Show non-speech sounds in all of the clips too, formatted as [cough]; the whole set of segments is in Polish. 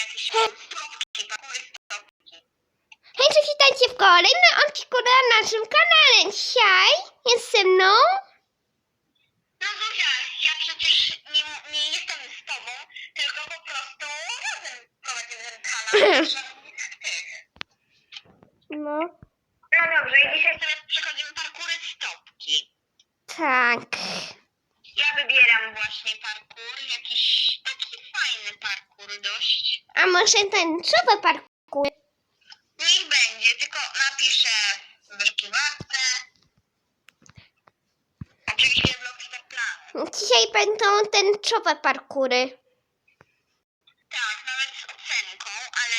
jakieś stopki, pakury. Hej, cześć, witajcie w kolejnym odcinku na naszym kanale. Dzisiaj jest ze mną... No Zuzia, ja przecież nie, nie jestem z tobą, tylko po prostu razem prowadzimy ten kanał. tych. [laughs] No, No dobrze, i dzisiaj sobie przechodzimy parkury stopki. tak. Ja wybieram właśnie parkur, jakiś parkur dość. A może tęczowy parkour? Niech będzie, tylko napiszę w wyszukiwarce. Oczywiście Blockster Plan. Dzisiaj będą tęczowe parkury. Tak, nawet z ocenką, ale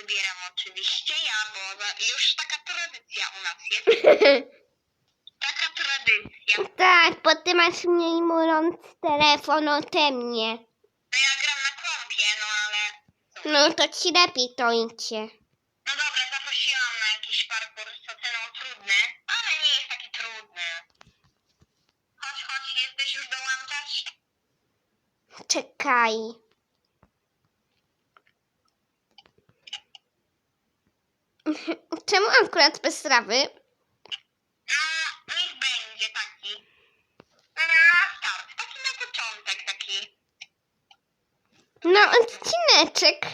wybieram oczywiście ja, bo za- już taka tradycja u nas jest. [laughs] Taka tradycja. tak, bo ty masz mniej mówiąc telefon ode mnie. No ja gram na kompie, no ale... cóż. No to ci lepiej to idzie. No dobra, zaprosiłam na jakiś parkour z oceną trudny, ale nie jest taki trudny. Chodź, chodź, jesteś już dołączać? Czekaj. [laughs] Czemu akurat bez trawy? No, niech będzie taki. Na start, taki na początek taki. No, odcineczek.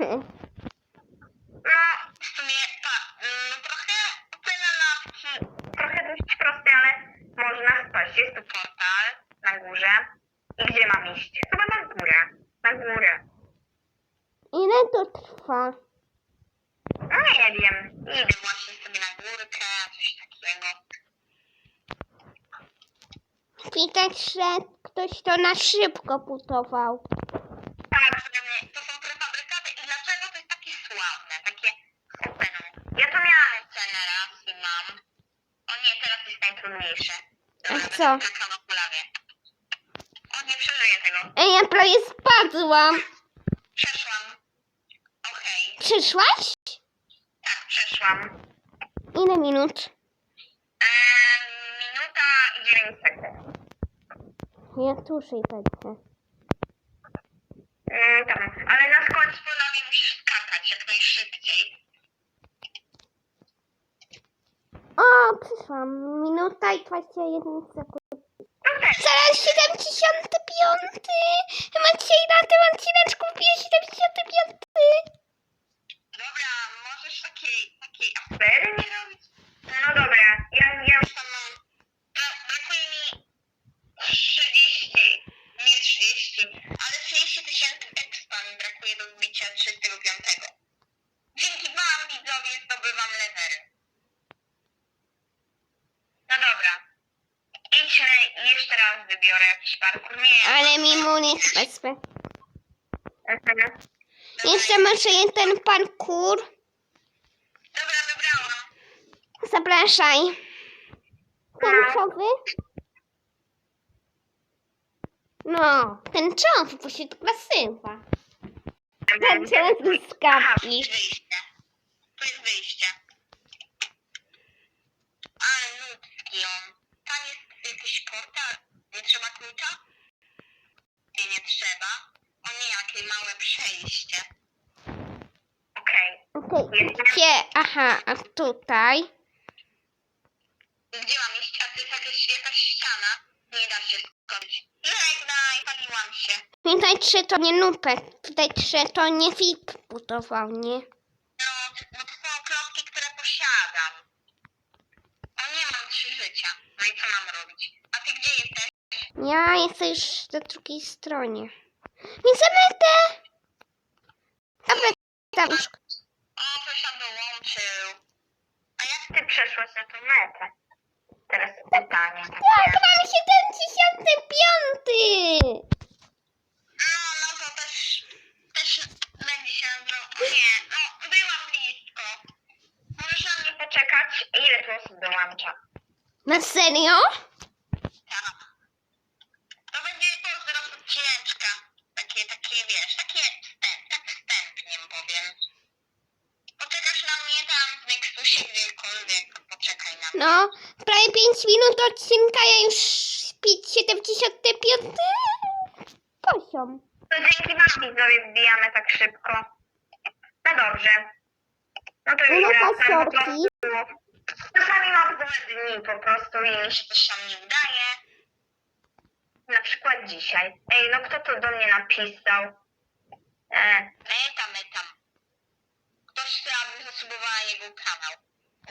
No, w sumie ta, no trochę ocena nawki, trochę dość prosty, ale można spaść. Jest tu portal na górze. I gdzie mam iść? Chyba na górę. Na górę. Ile to trwa? No nie wiem. Idę właśnie sobie na górkę, coś takiego. Widać, że ktoś to na szybko budował. Tak, że to są prefabrykaty i dlaczego to jest takie sławne, takie oceną? Ja to miałam ocenę raz i mam. O nie, teraz jest najtrudniejsze. Dobra, będę co? skakała na kulawie. O, nie przeżyję tego. Ej, ja prawie spadłam. Przeszłam. Okej, Przyszłaś? tak, przeszłam. Ile minut? Eee, minuta i 9 sekund. Ja dłużej będę. Eee, tam. Ale na końcu ponownie musisz skakać jak najszybciej. O, przyszłam. Minuta i 21 sekund. No też. Zaraz 75! Chyba dzisiaj na tym odcineczku wbije 75! Dobra, możesz takiej, takiej afery nie robić? No dobra, ja, ja już tam mam... Bra, brakuje mi 30, nie 30, ale 30 tysięcy expa mi brakuje do wbicia 35. Dzięki wam widzowie zdobywam levery. No dobra. Idźmy i jeszcze raz wybiorę jakiś parkour. Nie. Ale mi munic wezmę. Mhm. Jeszcze może jeden parkour. Dobra, wybrałam. Zapraszaj. Tęczowy? No, tęczowy, bo się to nazywa. Tęczowy Aha, tu kapki. jest wyjście. Tu jest wyjście. Ale ludzki on. Portal. Nie trzeba klucza? Nie, nie trzeba. O nie, jakie małe przejście. Okej. Okej, gdzie? Aha, a tutaj? Gdzie mam iść? A to jest jakaś, jakaś ściana. Nie da się skoczyć. Żegnaj, paliłam się. Tutaj trzy to nie nupek. Tutaj trzy to nie fik budował, nie? No, bo to są klocki, które posiadam. O, nie mam trzy życia. No i co mam robić? Ty gdzie jesteś? Ja jestem już na drugiej stronie. Nie zamytę! Dobra, tam już. O, ktoś tam dołączył. A jak ty przeszłaś na tą metę? Teraz pytanie Tak, takie. mam 75! No, no to też, też będzie się nazywał. O nie, no, byłam blisko. Możesz na mnie poczekać? Ile tu osób dołącza? Na serio? Tak. To będzie pozdro z odcineczka. Takie, takie, wiesz, takie wstęp, tak wstępnie powiem. Poczekasz na mnie tam w Nexusie gdziekolwiek. Poczekaj na mnie. No, prawie 5 minut odcinka, ja już 75 poziom. To dzięki wam widzowie wbijamy tak szybko. No dobrze. No to już No, wracam. Po prostu. Czasami mam złe dni po prostu i mi się coś tam nie udaje. Na przykład dzisiaj. Ej, no kto to do mnie napisał? E, metam. Ktoś abym zasubowała jego kanał.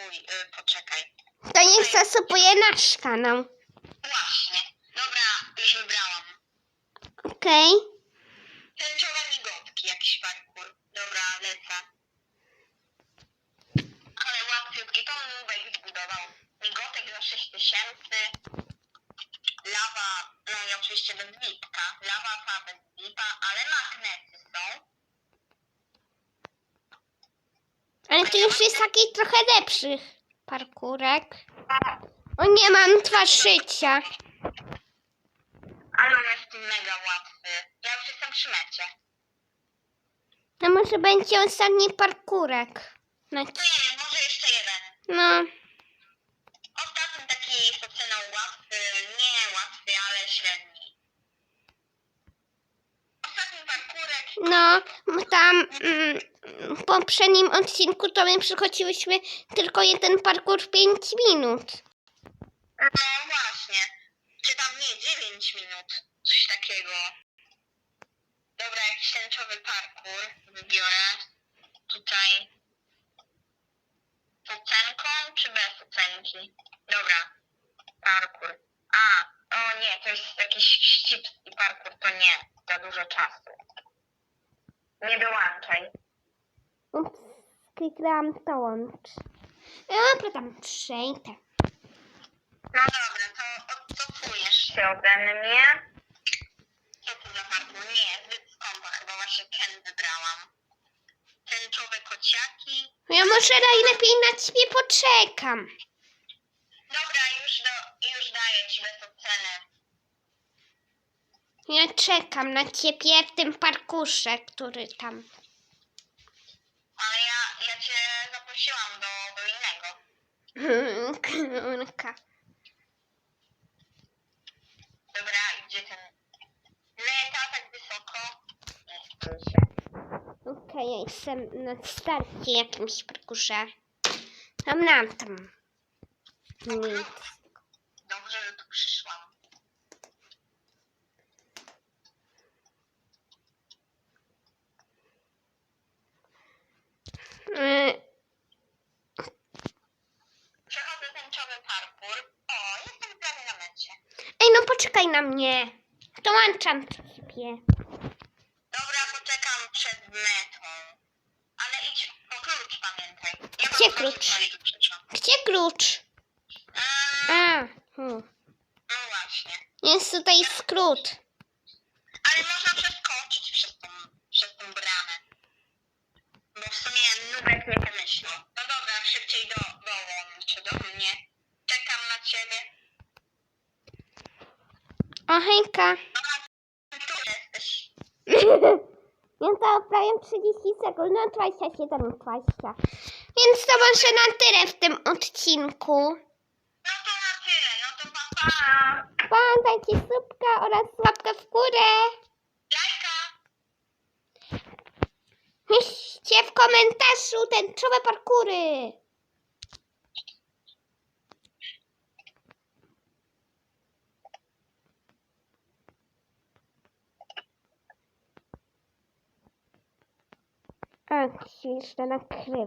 Uj, y, poczekaj. To niech zasupuje nasz kanał. Właśnie. Dobra, już wybrałam. Okej? Tęczowe migotki, jakiś parkour. Dobra, lecę. Ale łatwiutkie, to nubek zbudował. Migotek za 6000. Lawa, no i oczywiście bez lipka. Lawa ma bez lipa, ale magnety są. To już jest taki trochę lepszy parkurek. O, nie, mam twarz szycia. ale on jest mega łatwy. Ja już jestem przy mecie. No może będzie ostatni parkurek. No, Nie może jeszcze jeden. no Ostatni taki oceną łatwy, nie łatwy, ale średni. Ostatni parkurek. no tam mm, w poprzednim odcinku to my przychodziłyśmy tylko jeden parkur w 5 minut. No właśnie. Czy tam nie, 9 minut. Coś takiego. Dobra, jakiś tęczowy parkour wybiorę. Tutaj. Z ocenką czy bez ocenki? Dobra. Parkour. A, o nie, to jest jakiś ścipski parkour, to nie. Za dużo czasu. Nie dołączaj. Ups, kliknęłam to łącz. Dobra, tam przejdę. No dobra, to odcofujesz się ode mnie. Co to za parkour? Nie, zbyt skąpa, chyba właśnie ten wybrałam. Tęczowe kociaki. Ja może najlepiej na ciebie poczekam. Dobra, już, do, już daję ci bez oceny. Ja czekam na ciebie w tym parkurze, który tam. Ale ja, ja zaprosiłam do, do innego. Kurka. Dobra, idzie ten... Leta tak wysoko. Okej, ja jestem na starcie jakimś parkurze. Tam na tam. Nic. Dobrze, że tu przyszłam. Y, Przechodzę tęczowy parkour. O, jestem prawie na mecie. Ej, poczekaj na mnie. Dołączam ciebie. Dobra, poczekam przed metą. Ale idź po klucz, pamiętaj. Ja Gdzie mam klucz? tutaj klucza. Gdzie klucz? A, hmm. no właśnie. jest tutaj skrót. Ale można przeskoczyć przez tą, przez tą bramę. Bo w sumie nubek nie wymyślił. No dobra, szybciej do, dołącz do mnie. Czekam na ciebie. O, hejka. A, [laughs] tu jesteś. Ja to prawie 30 sekund, no 27, 20. Więc to może na tyle w tym odcinku. No to na tyle, no to pa, pa. Pamiętajcie subka oraz łapkę w górę. Lajka. Piszcie w komentarzu tęczowe parkury. A, jeszcze nakrywa.